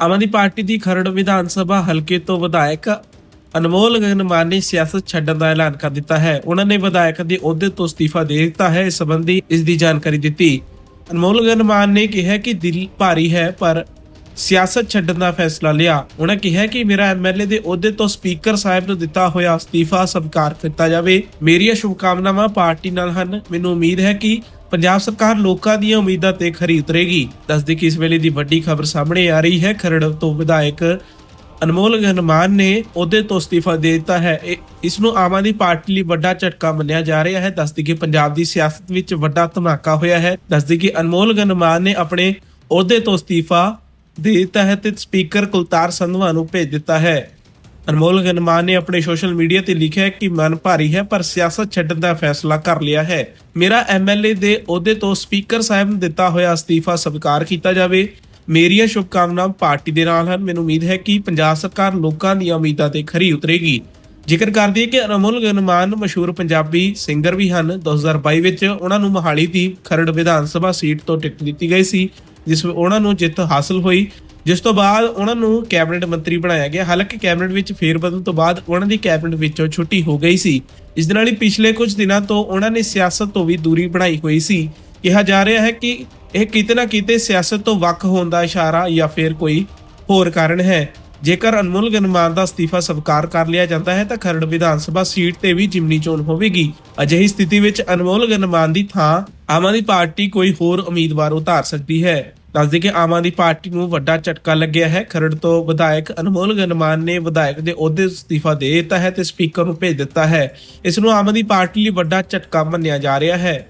Aam Aadmi party ਦੀ ਖਰੜ ਵਿਧਾਨ ਸਭਾ ਹਲਕੇ ਤੋਂ ਵਿਧਾਇਕ ਅਨਮੋਲ ਗਗਨਮਾਨ ਨੇ ਸਿਆਸਤ ਛੱਡਣ ਦਾ ਐਲਾਨ ਕਰ ਦਿੱਤਾ ਹੈ। ਉਹਨਾਂ ਨੇ ਵਿਧਾਇਕ ਦੇ ਅਹੁਦੇ ਤੋਂ ਅਸਤੀਫਾ ਦੇ ਦਿੱਤਾ ਹੈ। ਇਸ ਸੰਬੰਧੀ ਇਸ ਦੀ ਜਾਣਕਾਰੀ ਦਿੱਤੀ। ਅਨਮੋਲ ਗਗਨਮਾਨ ਨੇ ਕਿਹਾ ਕਿ ਦਿਲ ਭਾਰੀ ਹੈ, ਪਰ ਸਿਆਸਤ ਛੱਡਣ ਦਾ ਫੈਸਲਾ ਲਿਆ। ਉਹਨਾਂ ਕਿਹਾ ਕਿ ਮੇਰਾ ਐਮਐਲਏ ਦੇ ਅਹੁਦੇ ਤੋਂ ਸਪੀਕਰ ਸਾਹਿਬ ਨੂੰ ਦਿੱਤਾ ਹੋਇਆ ਅਸਤੀਫਾ ਸਵੀਕਾਰ ਕੀਤਾ ਜਾਵੇ। ਮੇਰੀਆਂ ਸ਼ੁਭਕਾਮਨਾਵਾਂ ਪਾਰਟੀ ਨਾਲ ਹਨ। ਮੈਨੂੰ ਉਮੀਦ ਹੈ ਕਿ ਪੰਜਾਬ ਸਰਕਾਰ ਲੋਕਾਂ ਦੀਆਂ ਉਮੀਦਾਂ ਤੇ ਖਰੀ ਉਤਰੇਗੀ। ਦੱਸਦੇ ਕਿ ਇਸ ਵੇਲੇ ਦੀ ਵੱਡੀ ਖਬਰ ਸਾਹਮਣੇ ਆ ਰਹੀ ਹੈ। ਖਰੜ ਤੋਂ ਵਿਧਾਇਕ ਅਨਮੋਲ ਗਗਨਮਾਨ ਨੇ ਅਹੁਦੇ ਤੋਂ ਅਸਤੀਫਾ ਦੇ ਦਿੱਤਾ ਹੈ। ਇਸ ਨੂੰ ਆਮ ਆਦਮੀ ਪਾਰਟੀ ਲਈ ਵੱਡਾ ਝਟਕਾ ਮੰਨਿਆ ਜਾ ਰਿਹਾ ਹੈ। ਦੱਸਦੀ ਕਿ ਪੰਜਾਬ ਦੀ ਸਿਆਸਤ ਵਿੱਚ ਵੱਡਾ ਧਮਾਕਾ ਹੋਇਆ ਹੈ। ਦੱਸਦੀ ਕਿ ਅਨਮੋਲ ਗਨਮਾਨ ਨੇ ਆਪਣੇ ਅਹੁਦੇ ਤੋਂ ਅਸਤੀਫਾ ਦੇ ਦਿੱਤਾ ਹੈ ਤੇ ਸਪੀਕਰ ਕੁਲਤਾਰ ਸੰਧਵਾ ਨੂੰ ਭੇਜ ਦਿੱਤਾ ਹੈ। ਅਨਮੋਲ ਗਗਨਮਾਨ ਨੇ ਆਪਣੇ ਸੋਸ਼ਲ ਮੀਡੀਆ ਤੇ ਲਿਖਿਆ ਕਿ ਮਨ ਭਾਰੀ ਹੈ, ਪਰ ਸਿਆਸਤ ਛੱਡਣ ਦਾ ਫੈਸਲਾ ਕਰ ਲਿਆ ਹੈ। ਮੇਰਾ ਐਮਐਲਏ ਦੇ ਅਹੁਦੇ ਤੋਂ ਸਪੀਕਰ ਸਾਹਿਬ ਨੂੰ ਦਿੱਤਾ ਹੋਇਆ ਅਸਤੀਫਾ ਸਵੀਕਾਰ ਕੀਤਾ ਜਾਵੇ। ਮੇਰੀਆਂ ਸ਼ੁਭਕਾਮਨਾਵਾਂ ਪਾਰਟੀ ਦੇ ਨਾਲ ਹਨ। ਮੈਨੂੰ ਉਮੀਦ ਹੈ ਕਿ ਪੰਜਾਬ ਸਰਕਾਰ ਲੋਕਾਂ ਦੀਆਂ ਉਮੀਦਾਂ ਤੇ ਖਰੀ ਉਤਰੇਗੀ। ਜ਼ਿਕਰ ਕਰਦੀ ਹੈ ਕਿ ਅਨਮੋਲ ਗਨਮਾਨ ਮਸ਼ਹੂਰ ਪੰਜਾਬੀ ਸਿੰਗਰ ਵੀ ਹਨ। 2022 ਵਿੱਚ ਉਹਨਾਂ ਨੂੰ ਮੋਹਾਲੀ ਦੀ ਖਰੜ ਵਿਧਾਨ ਸਭਾ ਸੀਟ ਤੋਂ ਟਿਕਟ ਦਿੱਤੀ ਗਈ ਸੀ, ਜਿਸ ਵਿੱਚ ਉਹਨਾਂ ਨੂੰ ਜਿੱਤ ਹਾਸਲ ਹੋਈ। ਜਿਸ ਤੋਂ ਬਾਅਦ ਉਹਨਾਂ ਨੂੰ ਕੈਬਨਿਟ ਮੰਤਰੀ ਬਣਾਇਆ ਗਿਆ। ਹਾਲਾਂਕਿ ਕੈਬਨਿਟ ਵਿੱਚ ਫੇਰਬਦਲ ਤੋਂ ਬਾਅਦ ਉਹਨਾਂ ਦੀ ਕੈਬਨਿਟ ਵਿੱਚੋਂ ਛੁੱਟੀ ਹੋ ਗਈ ਸੀ। ਇਸ ਦੇ ਨਾਲ ਹੀ ਪਿਛਲੇ ਕੁਝ ਦਿਨਾਂ ਤੋਂ ਉਹਨਾਂ ਨੇ ਸਿਆਸਤ ਤੋਂ ਵੀ ਦੂਰੀ ਬਣਾਈ ਹੋਈ ਸੀ। ਕਿਹਾ ਜਾ ਰਿਹਾ ਹੈ ਕਿ ਇਹ ਕਿਤੇ ਨਾ ਕਿਤੇ ਸਿਆਸਤ ਤੋਂ ਵੱਖ ਹੋਣ ਦਾ ਇਸ਼ਾਰਾ ਜਾਂ ਫਿਰ ਕੋਈ ਹੋਰ ਕਾਰਨ ਹੈ। ਜੇਕਰ ਅਨਮੋਲ ਗਨਮਾਨ ਦਾ ਅਸਤੀਫਾ ਸਵੀਕਾਰ ਕਰ ਲਿਆ ਜਾਂਦਾ ਹੈ ਤਾਂ ਖਰੜ ਵਿਧਾਨ ਸਭਾ ਸੀਟ ਤੇ ਵੀ ਜਿਮਨੀ ਚੋਣ ਹੋਵੇਗੀ। ਅਜਿਹੀ ਸਥਿਤੀ ਵਿੱਚ ਅਨਮੋਲ ਗਨਮਾਨ ਦੀ ਥਾਂ ਆਮ ਆਦਮੀ ਪਾਰਟੀ ਕੋਈ ਹੋਰ ਉਮੀਦਵਾਰ ਉਤਾਰ ਸਕਦੀ ਹੈ। ਦੱਸਦੇ ਕਿ ਆਮ ਆਦਮੀ ਪਾਰਟੀ ਨੂੰ ਵੱਡਾ ਝਟਕਾ ਲੱਗਿਆ ਹੈ। ਖਰੜ ਤੋਂ ਵਿਧਾਇਕ ਅਨਮੋਲ ਗਨਮਾਨ ਨੇ ਵਿਧਾਇਕ ਦੇ ਅਹੁਦੇ ਤੋਂ ਅਸਤੀਫਾ ਦੇ ਦਿੱਤਾ ਹੈ ਤੇ ਸਪੀਕਰ ਨੂੰ ਭੇਜ ਦਿੱਤਾ ਹੈ। ਇਸ ਨੂੰ ਆਮ ਆਦਮੀ ਪਾਰਟੀ ਲਈ ਵੱਡਾ ਝਟਕਾ ਮੰਨਿਆ ਜਾ ਰਿਹਾ ਹੈ।